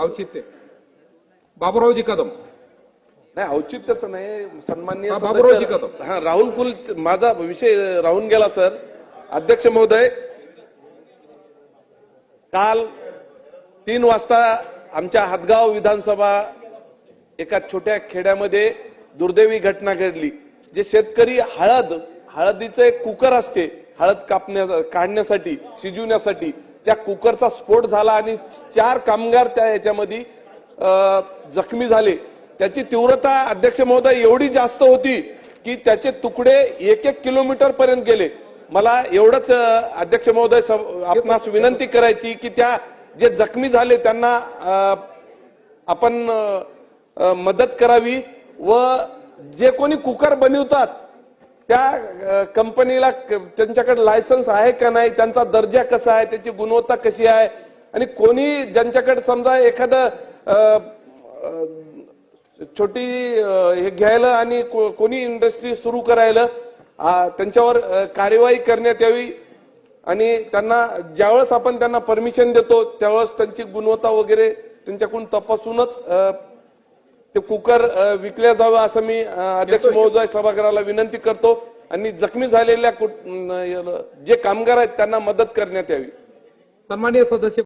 औचित्य. बाबुरावजी कदम. नाही औचित्यच नाही. सन्माननीय हा, बाबुरावजी कदम. हा राहुल कुल माझा विषय राहून गेला सर. अध्यक्ष महोदय काल तीन वाजता आमच्या हातगाव विधानसभा एका छोट्या खेड्यामध्ये दुर्दैवी घटना घडली जे शेतकरी हळद हळदीचं एक कुकर असते हळद कापण्या काढण्यासाठी शिजवण्यासाठी. त्या कुकरचा स्फोट झाला आणि चार कामगार त्या याच्यामध्ये जखमी झाले. त्याची तीव्रता अध्यक्ष महोदय एवढी जास्त होती की त्याचे तुकडे एक एक किलोमीटर पर्यंत गेले. मला एवढंच अध्यक्ष महोदय आपणास विनंती करायची की त्या जे जखमी झाले त्यांना आपण मदत करावी व जे कोणी कुकर बनवतात त्या कंपनीला क- त्यांच्याकडे लायसन्स आहे का नाही त्यांचा दर्जा कसा आहे त्याची गुणवत्ता कशी आहे? आणि कोणी ज्यांच्याकडे समजा एखादं छोटी हे घ्यायला आणि को- कोणी इंडस्ट्री सुरू करायला त्यांच्यावर कार्यवाही करण्यात यावी आणि त्यांना ज्यावेळेस आपण त्यांना परमिशन देतो त्यावेळेस त्यांची गुणवत्ता वगैरे त्यांच्याकडून तपासूनच ते कुकर विकल्या जावं असं मी अध्यक्ष महोदय सभागृहाला विनंती करतो आणि जखमी झालेल्या जे कामगार आहेत त्यांना मदत करण्यात यावी. सन्माननीय सदस्य